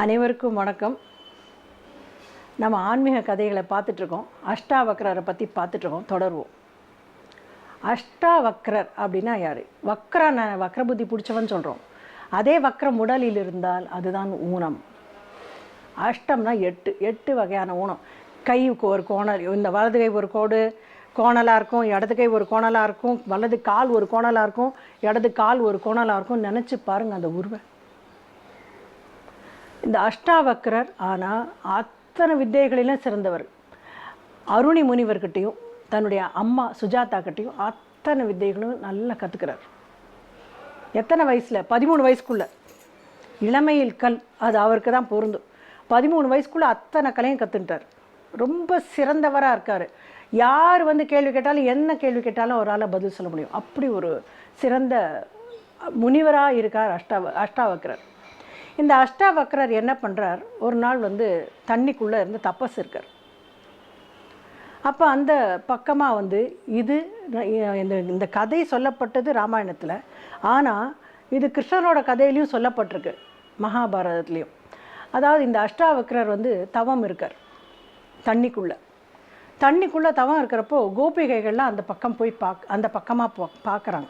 அனைவருக்கும் வணக்கம். நம்ம ஆன்மீக கதைகளை பார்த்துட்ருக்கோம். அஷ்டாவக்ரரை பற்றி பார்த்துட்ருக்கோம். தொடருவோம். அஷ்டாவக்ரர் அப்படின்னா யார்? வக்ரன வக்ர புத்தி பிடிச்சவன் சொல்கிறோம் அதே வக்ரம் உடலில் இருந்தால் அதுதான் ஊனம். அஷ்டம்னா எட்டு எட்டு வகையான ஊனம். கைக்கு ஒரு கோணல் இந்த வலது கை ஒரு கோடு கோணலாக இருக்கும் இடது கை ஒரு கோணலாக இருக்கும் வலது கால் ஒரு கோணலாக இருக்கும் இடது கால் ஒரு கோணலாக இருக்கும் நினச்சி பாருங்கள் அந்த உருவை இந்த அஷ்டாவக்ரர் ஆனால் அத்தனை வித்தைகளிலும் சிறந்தவர். அருணி முனிவர்கிட்டையும் தன்னுடைய அம்மா சுஜாதா கிட்டையும் அத்தனை வித்தைகளும் நல்லா கற்றுக்கிறார் எத்தனை வயசில்? பதிமூணு வயசுக்குள்ள. இளமையில் கல் அது அவருக்கு தான் பொருந்தும். பதிமூணு வயசுக்குள்ளே அத்தனை கலையும் கற்றுட்டார் ரொம்ப சிறந்தவராக இருக்கார். யார் வந்து கேள்வி கேட்டாலும் என்ன கேள்வி கேட்டாலும் அவரால் பதில் சொல்ல முடியும். அப்படி ஒரு சிறந்த முனிவராக இருக்கார் அஷ்டாவ அஷ்டாவக்ரர். இந்த அஷ்டாவக்ரர் என்ன பண்ணுறார் ஒரு நாள் வந்து தண்ணிக்குள்ளே இருந்து தப்பஸ் இருக்கார். அப்போ அந்த பக்கமாக வந்து இது இந்த இந்த கதை சொல்லப்பட்டது ராமாயணத்தில். ஆனால் இது கிருஷ்ணனோட கதையிலையும் சொல்லப்பட்டிருக்கு மகாபாரதத்துலேயும். அதாவது இந்த அஷ்டாவக்ரர் வந்து தவம் இருக்கார் தண்ணிக்குள்ளே. தண்ணிக்குள்ளே தவம் இருக்கிறப்போ கோபிகைகள்லாம் அந்த பக்கம் போய் பார்க்க அந்த பக்கமாக பா பார்க்குறாங்க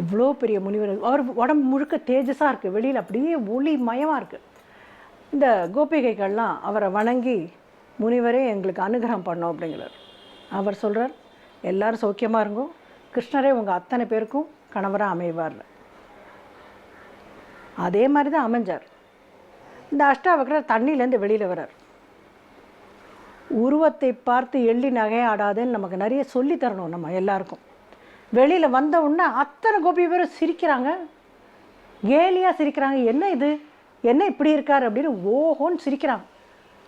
இவ்வளோ பெரிய முனிவர். அவர் உடம்பு முழுக்க தேஜஸாக இருக்குது வெளியில் அப்படியே ஒளி மயமாக இருக்குது இந்த கோபிகைகள்லாம் அவரை வணங்கி முனிவரே எங்களுக்கு அனுகிரகம் பண்ணோம் அப்படிங்கிறார். அவர் சொல்கிறார் எல்லாரும் சௌக்கியமாக இருங்கோ. கிருஷ்ணரே உங்கள் அத்தனை பேருக்கும் கணவராக அமைவார் அதே மாதிரி தான் அமைஞ்சார். இந்த அஷ்டாவக்கரர் தண்ணியிலேருந்து வெளியில் வர்றார். உருவத்தை பார்த்து எள்ளி நகையாடாதுன்னு நமக்கு நிறைய சொல்லி தரணும் நம்ம எல்லாருக்கும். வெளியில் வந்த உடனே அத்தனை கோபி பேரும் சிரிக்கிறாங்க. கேலியாக சிரிக்கிறாங்க. என்ன இது? என்ன இப்படி இருக்கார்? அப்படின்னு ஓஹோன்னு சிரிக்கிறாங்க.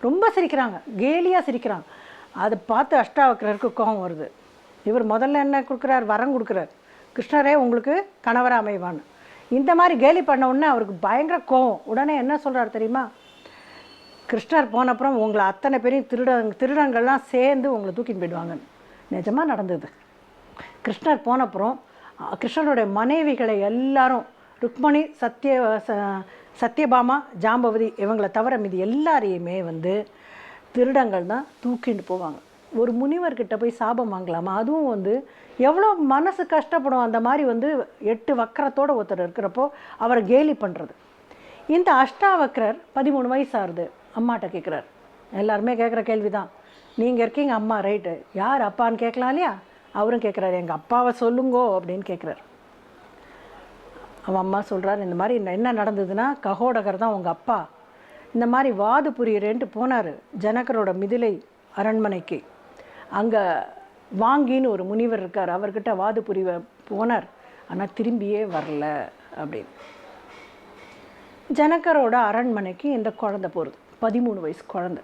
ரொம்ப சிரிக்கிறாங்க. கேலியாக சிரிக்கிறாங்க. அதை பார்த்து அஷ்டாவக்கரருக்கு கோபம் வருது. இவர் முதல்ல என்ன கொடுக்குறார்? வரம் கொடுக்குறார். கிருஷ்ணரே உங்களுக்கு கணவராக அமைவான்னு. இந்த மாதிரி கேலி பண்ண உடனே அவருக்கு பயங்கர கோவம் உடனே என்ன சொல்கிறார் தெரியுமா? கிருஷ்ணர் போன அப்புறம் உங்களை அத்தனை பேரையும் திருட திருடங்கள்லாம் சேர்ந்து உங்களை தூக்கின்னு போயிடுவாங்க நிஜமாக நடந்தது. கிருஷ்ணர் போனப்புறம் கிருஷ்ணனுடைய மனைவிகளை எல்லாரும் ருக்மணி சத்ய ச- சத்யபாமா ஜாம்பவதி இவங்களை தவிர மீதி எல்லாரையுமே வந்து திருடங்கள் தான் தூக்கிட்டு போவாங்க. ஒரு முனிவர்கிட்ட போய் சாபம் வாங்கலாமா? அதுவும் வந்து எவ்வளோ மனசு கஷ்டப்படும். அந்த மாதிரி வந்து எட்டு வக்கரத்தோடு ஒருத்தர் இருக்கிறப்போ அவரை கேலி பண்ணுறது இந்த அஷ்டாவக்ரர் பதிமூணு வயசு ஆகுது அம்மாட்ட கேட்குறார் எல்லாருமே கேட்குற கேள்வி தான் நீங்கள் இருக்கீங்க அம்மா ரைட்டு. யார் அப்பான்னு கேட்கலாம் இல்லையா? அவரும் கேட்குறாரு எங்கள் அப்பாவை சொல்லுங்கோ அப்படின்னு கேட்குறாரு அவன் அம்மா சொல்கிறார் இந்த மாதிரி என்ன- நடந்ததுன்னா ககோடகர் தான் உங்கள் அப்பா. இந்த மாதிரி வாது புரியறேன்ட்டு போனார் ஜனகரோட மிதிலை அரண்மனைக்கு. அங்கே வாங்கின்னு ஒரு முனிவர் இருக்கார் அவர்கிட்ட வாது புரிய போனார். ஆனால் திரும்பியே வரல அப்படின்னு. ஜனகரோட அரண்மனைக்கு இந்த குழந்தை போகிறது பதிமூணு வயசு குழந்தை.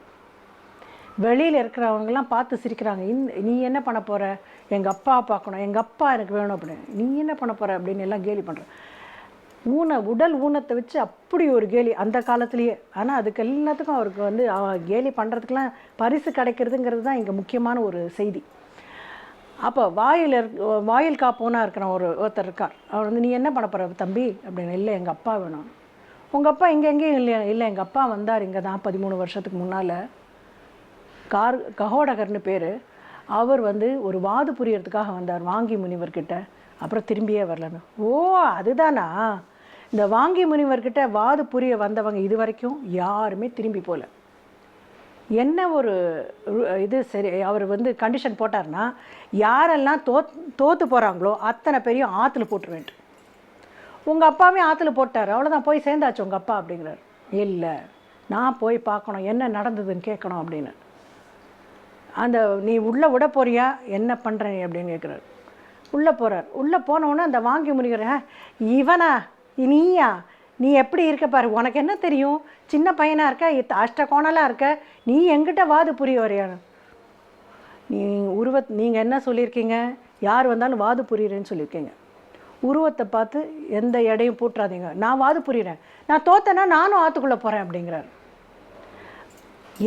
வெளியில் இருக்கிறவங்கலாம் பார்த்து சிரிக்கிறாங்க. இந் நீ என்ன பண்ண போகிற எங்கள் அப்பா பார்க்கணும். எங்கள் அப்பா எனக்கு வேணும் அப்படின்னு. நீ என்ன பண்ண போகிற அப்படின்னு எல்லாம் கேலி பண்ணுற ஊன உடல் ஊனத்தை வச்சு அப்படி ஒரு கேலி அந்த காலத்துலேயே. ஆனால் அதுக்கு எல்லாத்துக்கும் அவருக்கு வந்து அவன் கேலி பண்ணுறதுக்கெலாம் பரிசு கிடைக்கிறதுங்கிறது தான் இங்கே முக்கியமான ஒரு செய்தி. அப்போ வாயில் வாயில் காப்போனாக இருக்கிற ஒரு ஒருத்தர் இருக்கார். அவர் வந்து நீ என்ன பண்ண போகிற தம்பி? அப்படின்னு இல்லை எங்கள் அப்பா வேணும். உங்கள் அப்பா இங்கே எங்கேயும் இல்லையா? இல்லை எங்கள் அப்பா வந்தார் இங்கே தான் பதிமூணு வருஷத்துக்கு முன்னால். கார் ககோடகர்னு பேர். அவர் வந்து ஒரு வாது புரியறதுக்காக வந்தார் வாங்கி முனிவர்கிட்ட. அப்புறம் திரும்பியே வரலன்னு. ஓ அதுதானா? இந்த வாங்கி முனிவர்கிட்ட வாது புரிய வந்தவங்க இது வரைக்கும் யாருமே திரும்பி போகல என்ன ஒரு இது சரி அவர் வந்து கண்டிஷன் போட்டார்னா யாரெல்லாம் தோத் தோற்று போகிறாங்களோ அத்தனை பேரையும் ஆற்றுல போட்டுருவேன்ட்டு. உங்கள் அப்பாவே ஆற்றுல போட்டார் அவ்வளோதான் போய் சேர்ந்தாச்சு உங்கள் அப்பா அப்படிங்கிறார். இல்லை நான் போய் பார்க்கணும் என்ன நடந்ததுன்னு கேட்கணும் அப்படின்னு. அந்த நீ உள்ளே விட போறியா? என்ன பண்ணுற நீ அப்படின்னு கேட்குறாரு உள்ளே போகிறார் உள்ளே போனவுடனே அந்த வாங்கி முடிக்கிற இவனா? நீயா? நீ எப்படி இருக்க பாரு? உனக்கு என்ன தெரியும்? சின்ன பையனாக இருக்க? இத்த- அஷ்ட கோணலாக இருக்க? நீ எங்கிட்ட வாது புரிய வரையான நீ உருவ நீங்கள் என்ன சொல்லியிருக்கீங்க? யார் வந்தாலும் வாது புரியுறேன்னு சொல்லியிருக்கீங்க. உருவத்தை பார்த்து எந்த எடையும் பூட்டுறாதீங்க நான் வாது புரியுறேன். நான் தோத்தேன்னா நானும் ஆற்றுக்குள்ளே போகிறேன் அப்படிங்கிறார்.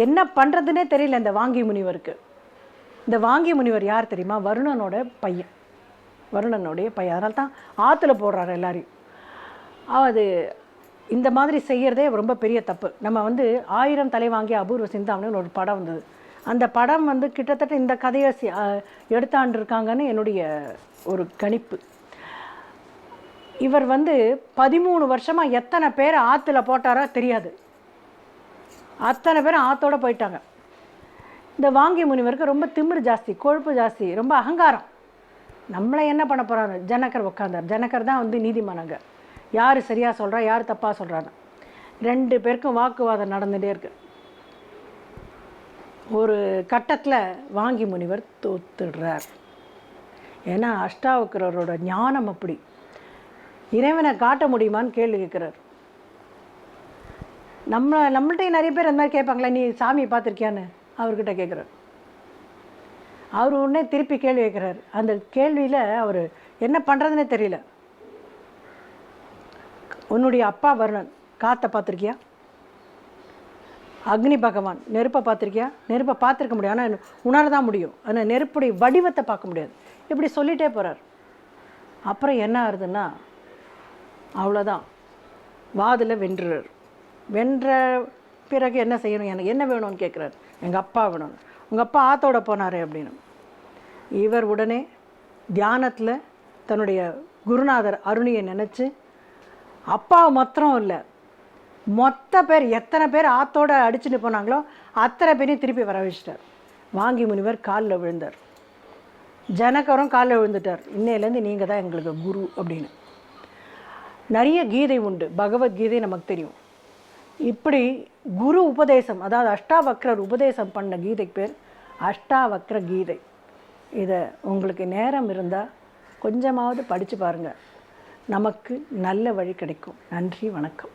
என்ன பண்ணுறதுனே தெரியல இந்த வாங்கி முனிவருக்கு. இந்த வாங்கி முனிவர் யார் தெரியுமா? வருணனோட பையன். வருணனுடைய பையன். அதனால தான் ஆற்றுல போடுறாரு எல்லாரையும். அது இந்த மாதிரி செய்கிறதே ரொம்ப பெரிய தப்பு. நம்ம வந்து ஆயிரம் தலை வாங்கிய அபூர்வ சிந்தாமணின்னு ஒரு படம் வந்தது. அந்த படம் வந்து கிட்டத்தட்ட இந்த கதையை எடுத்தாண்டிருக்காங்கன்னு என்னுடைய ஒரு கணிப்பு. இவர் வந்து பதிமூணு வருஷமாக எத்தனை பேர் ஆற்றுல போட்டாரோ தெரியாது. அத்தனை பேரும் ஆத்தோடு போயிட்டாங்க. இந்த வாங்கி முனிவருக்கு ரொம்ப திமிர் ஜாஸ்தி கொழுப்பு ஜாஸ்தி ரொம்ப அகங்காரம். நம்மளை என்ன பண்ண போகிறாரு ஜனக்கர் உட்காந்தார் ஜனக்கர் தான் வந்து நீதிமானங்க. யார் சரியாக சொல்கிறா யார் தப்பாக சொல்கிறாங்க ரெண்டு பேருக்கும் வாக்குவாதம் நடந்துகிட்டே இருக்கு. ஒரு கட்டத்தில் வாங்கி முனிவர் தோத்துடுறார். ஏன்னா அஷ்டாவக்கரரோட ஞானம் அப்படி. இறைவனை காட்ட முடியுமான்னு கேள்வி கேட்குறார். நம்ம நம்மள்ட்ட நிறைய பேர் அந்த மாதிரி கேட்பாங்களா நீ சாமியை பார்த்துருக்கியான்னு? அவர்கிட்ட கேட்குறாரு. அவர் உடனே திருப்பி கேள்வி கேட்குறாரு. அந்த கேள்வியில் அவர் என்ன பண்ணுறதுனே தெரியல. உன்னுடைய அப்பா வருணன் காற்றை பார்த்துருக்கியா? அக்னி பகவான் நெருப்பை பார்த்துருக்கியா? நெருப்பை பார்த்துருக்க முடியும் ஆனால் உணர தான் முடியும். ஆனால் நெருப்புடைய வடிவத்தை பார்க்க முடியாது. இப்படி சொல்லிட்டே போகிறார் அப்புறம் என்ன ஆகுதுன்னா அவ்வளோதான் வாதில் வென்றுறார். வென்ற பிறகு என்ன செய்யணும்? எனக்கு என்ன வேணும்னு கேட்குறாரு. எங்கள் அப்பா வேணும்னு. உங்கள் அப்பா ஆத்தோட போனாரே அப்படின்னு. இவர் உடனே தியானத்தில் தன்னுடைய குருநாதர் அருணியை நினச்சி அப்பா மாத்திரம் இல்லை. மொத்த பேர் எத்தனை பேர் ஆத்தோட அடிச்சுட்டு போனாங்களோ அத்தனை பேரையும் திருப்பி வர வச்சிட்டார். வாங்கி முனிவர் காலில் விழுந்தார். ஜனக்கரும் காலில் விழுந்துட்டார். இன்னையிலேருந்து நீங்கள் தான் எங்களுக்கு குரு அப்படின்னு. நிறைய கீதை உண்டு. பகவத்கீதை நமக்கு தெரியும். இப்படி குரு உபதேசம் அதாவது அஷ்டாவக்ரர் உபதேசம் பண்ண கீதைக்கு பேர் அஷ்டாவக்ர கீதை. இதை உங்களுக்கு நேரம் இருந்தால் கொஞ்சமாவது படித்து பாருங்கள் நமக்கு நல்ல வழி கிடைக்கும். நன்றி வணக்கம்.